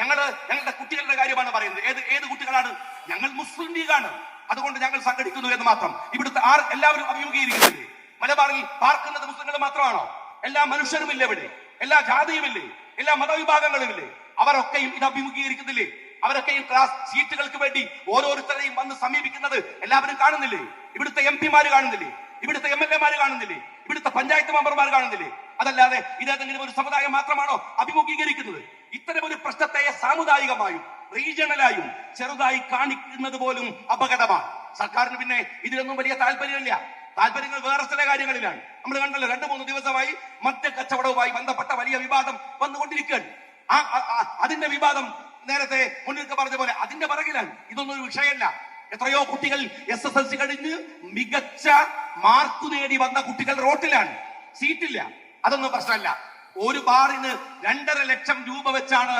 ഞങ്ങൾ ഞങ്ങളുടെ കുട്ടികളുടെ കാര്യമാണ് പറയുന്നത്. ഏത് ഏത് കുട്ടികളാണ്? ഞങ്ങൾ മുസ്ലിം ലീഗാണ്. അതുകൊണ്ട് ഞങ്ങൾ സംഘടിക്കുന്നു എന്ന് മാത്രം. ഇവിടുത്തെ ആർ എല്ലാവരും അഭിമുഖീകരിക്കുന്നില്ലേ? മലബാറിൽ പാർക്കുന്നത് മുസ്ലിങ്ങൾ മാത്രമാണോ? എല്ലാ മനുഷ്യരും ഇല്ലേ ഇവിടെ? എല്ലാ ജാതിയുമില്ലേ എല്ലാ മതവിഭാഗങ്ങളുമില്ലേ അവരൊക്കെയും ഇത് അഭിമുഖീകരിക്കുന്നില്ലേ? അവരൊക്കെയും ക്ലാസ് സീറ്റുകൾക്ക് വേണ്ടി ഓരോരുത്തരെയും വന്ന് സമീപിക്കുന്നത് എല്ലാവരും കാണുന്നില്ലേ? ഇവിടുത്തെ എം പിമാര് കാണുന്നില്ലേ? ഇവിടുത്തെ എം എൽ എമാര് കാണുന്നില്ലേ? ഇവിടുത്തെ പഞ്ചായത്ത് മെമ്പർമാർ കാണുന്നില്ലേ? അതല്ലാതെ ഇതേതെങ്കിലും ഒരു സമുദായം മാത്രമാണോ അഭിമുഖീകരിക്കുന്നത്? ഇത്തരം ഒരു പ്രശ്നത്തെ സാമുദായികമായും റീജിയണലായും ചെറുതായി കാണിക്കുന്നത് പോലും അപകടമാണ്. സർക്കാരിന് പിന്നെ ഇതിലൊന്നും വലിയ താല്പര്യമില്ല. താല്പര്യങ്ങൾ വേറെ ചില കാര്യങ്ങളിലാണ്. നമ്മൾ കണ്ടല്ലോ രണ്ടു മൂന്ന് ദിവസമായി മദ്യ കച്ചവടവുമായി ബന്ധപ്പെട്ട വലിയ വിവാദം വന്നുകൊണ്ടിരിക്കുകയാണ്. ആ- അതിന്റെ വിവാദം നേരത്തെ മുന്നിൽ പറഞ്ഞ പോലെ അതിന്റെ പിറകിലാണ്. ഇതൊന്നും ഒരു വിഷയമല്ല. എത്രയോ കുട്ടികൾ എസ് എസ് എൽ സി കഴിഞ്ഞ് മികച്ച മാർക്ക് നേടി വന്ന കുട്ടികൾ റോട്ടിലാണ്. സീറ്റില്ല. അതൊന്നും പ്രശ്നമല്ല. ഒരു ബാറിന് രണ്ടര ലക്ഷം രൂപ വെച്ചാണ്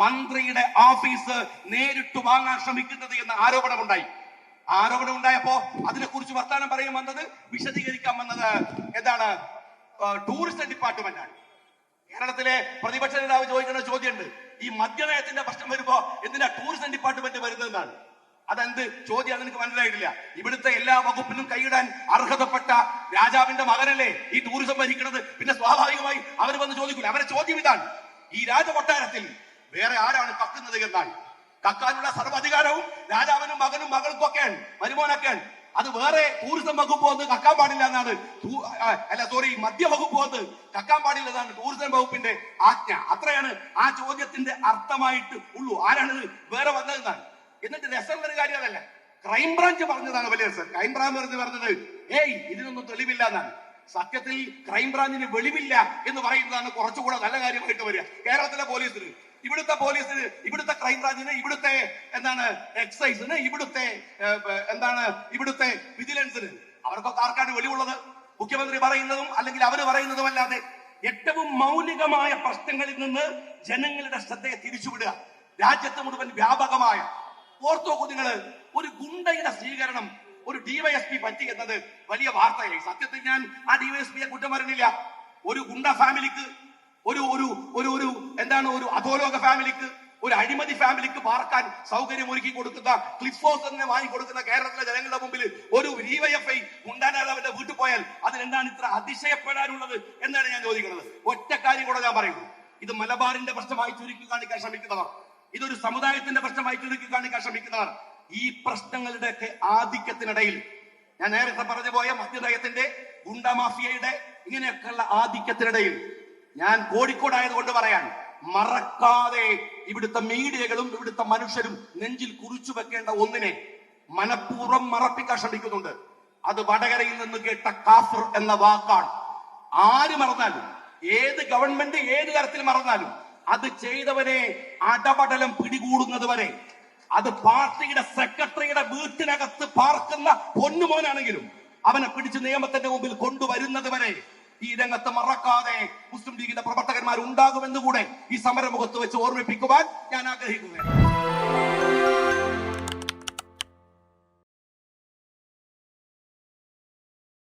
മന്ത്രിയുടെ ഓഫീസ് നേരിട്ട് വാങ്ങാൻ ശ്രമിക്കുന്നത് എന്ന ആരോപണമുണ്ടായി. ആരോപണം ഉണ്ടായപ്പോ അതിനെക്കുറിച്ച് വർത്താനം പറയും വന്നത് വിശദീകരിക്കാൻ വന്നത് എന്താണ് ടൂറിസം ഡിപ്പാർട്ട്മെന്റ് ആണ്. കേരളത്തിലെ പ്രതിപക്ഷ നേതാവ് ചോദിക്കുന്ന ചോദ്യമുണ്ട് ഈ മദ്യനയത്തിന്റെ പ്രശ്നം വരുമ്പോ എന്തിനാ ടൂറിസം ഡിപ്പാർട്ട്മെന്റ് വരുന്നതെന്നാണ് അതെന്ത് ചോദ്യം നിനക്ക് മനസ്സിലായിട്ടില്ല? ഇവിടുത്തെ എല്ലാ വകുപ്പിനും കൈയിടാൻ അർഹതപ്പെട്ട രാജാവിന്റെ മകനല്ലേ ഈ ടൂറിസം ഭരിക്കുന്നത്? പിന്നെ സ്വാഭാവികമായി അവർ വന്ന് ചോദിക്കില്ല അവരെ ചോദ്യം ഇതാണ്. ഈ രാജകൊട്ടാരത്തിൽ വേറെ ആരാണ് കക്കുന്നത് എന്നാൽ? കക്കാനുള്ള സർവാധികാരവും രാജാവിനും മകനും മകൾക്കൊക്കെയാണ് മരുമോനൊക്കെയാണ്. അത് വേറെ ടൂറിസം വകുപ്പ് വന്ന് കക്കാൻ പാടില്ല എന്നാണ് അല്ല സോറി മദ്യ വകുപ്പ് വന്ന് കക്കാൻ പാടില്ല എന്നാണ് ടൂറിസം വകുപ്പിന്റെ ആജ്ഞ. അത്രയാണ് ആ ചോദ്യത്തിന്റെ അർത്ഥമായിട്ട് ഉള്ളൂ. ആരാണിത്? വേറെ വന്നതെന്നാണ്. എന്നിട്ട് രസമുള്ള ഒരു കാര്യം അതല്ല. ക്രൈംബ്രാഞ്ച് പറഞ്ഞതാണ് വലിയ രസം. ക്രൈംബ്രാഞ്ച് പറഞ്ഞ് പറഞ്ഞത് ഏയ് ഇതിനൊന്നും തെളിവില്ല എന്നാണ്. സത്യത്തിൽ ക്രൈംബ്രാഞ്ചിന് വെളിവില്ല എന്ന് പറയുന്നതാണ് കുറച്ചുകൂടെ നല്ല കാര്യമായിട്ട് വരിക. കേരളത്തിലെ പോലീസിന് ഇവിടുത്തെ പോലീസിന് ഇവിടുത്തെ ക്രൈംബ്രാഞ്ചിന് ഇവിടുത്തെ എന്താണ് എക്സൈസിന് ഇവിടുത്തെ എന്താണ് ഇവിടുത്തെ വിജിലൻസിന് അവർക്കൊക്കെ ആർക്കാണ് വെളിവുള്ളത്? മുഖ്യമന്ത്രി പറയുന്നതും അല്ലെങ്കിൽ അവർ പറയുന്നതും അല്ലാതെ ഏറ്റവും മൗലികമായ പ്രശ്നങ്ങളിൽ നിന്ന് ജനങ്ങളുടെ ശ്രദ്ധയെ തിരിച്ചുവിടുക. രാജ്യത്ത് മുഴുവൻ വ്യാപകമായ ഓർത്തോ നിങ്ങൾ ഒരു ഗുണ്ടയുടെ സ്വീകരണം ഒരു ഡിവൈഎസ്പി പറ്റി എന്നത് വലിയ വാർത്തയായി. സത്യത്തിൽ ഞാൻ ആ ഡിവൈഎസ്പിയെ കുറ്റം പറയുന്നില്ല ഒരു ഗുണ്ട ഫാമിലിക്ക് ഒരു ഒരു ഒരു ഒരു എന്താണ് ഒരു അധോലോക ഫാമിലിക്ക് ഒരു അഴിമതി ഫാമിലിക്ക് പാർക്കാൻ സൗകര്യം ഒരുക്കി കൊടുക്കുന്ന ക്ലിഫ് ഹൗസ് തന്നെ വാങ്ങി കൊടുക്കുന്ന കേരളത്തിലെ ജനങ്ങളുടെ മുമ്പിൽ ഒരു ഡിവൈഎഫ്ഐ ഗുണ്ടാനേതാവിന്റെ വീട്ടിൽ പോയാൽ അതിനെന്താണ് ഇത്ര അതിശയപ്പെടാനുള്ളത് എന്നാണ് ഞാൻ ചോദിക്കുന്നത്. ഒറ്റ കാര്യം കൂടെ ഞാൻ പറയുന്നു. ഇത് മലബാറിന്റെ പ്രശ്നമായി ചുരുക്കി കാണിക്കാൻ ശ്രമിക്കുന്നവർ. ഇതൊരു സമുദായത്തിന്റെ പ്രശ്നമായി ചുരുക്കി കാണിക്കാൻ ശ്രമിക്കുന്നതാണ്. ഈ പ്രശ്നങ്ങളുടെയൊക്കെ ആധിക്യത്തിനിടയിൽ ഞാൻ നേരത്തെ പറഞ്ഞു പോയ മദ്യനയത്തിന്റെ ഗുണ്ടമാഫിയയുടെ ഇങ്ങനെയൊക്കെയുള്ള ആധിക്യത്തിനിടയിൽ ഞാൻ കോഴിക്കോടായതുകൊണ്ട് പറയാൻ മറക്കാതെ ഇവിടുത്തെ മീഡിയകളും ഇവിടുത്തെ മനുഷ്യരും നെഞ്ചിൽ കുറിച്ചു വെക്കേണ്ട ഒന്നിനെ മനഃപൂർവം മറപ്പിക്കാൻ ശ്രമിക്കുന്നുണ്ട്. അത് വടകരയിൽ നിന്ന് കേട്ട കാഫർ എന്ന വാക്കാണ്. ആര് മറന്നാലും ഏത് ഗവൺമെന്റ് ഏത് തരത്തിൽ മറന്നാലും അത് ചെയ്തവനെ അടപടലം പിടികൂടുന്നത് വരെ അത് പാർട്ടിയുടെ സെക്രട്ടറിയുടെ വീട്ടിനകത്ത് പാർക്കുന്ന പൊന്നുമോനാണെങ്കിലും അവനെ പിടിച്ച് നിയമത്തിന്റെ മുമ്പിൽ കൊണ്ടുവരുന്നത് വരെ ഈ രംഗത്ത് മറക്കാതെ മുസ്ലിം ലീഗിന്റെ പ്രവർത്തകന്മാർ ഉണ്ടാകുമെന്ന് കൂടെ ഈ സമരമുഖത്ത് വെച്ച് ഓർമ്മിപ്പിക്കുവാൻ ഞാൻ ആഗ്രഹിക്കുകയാണ്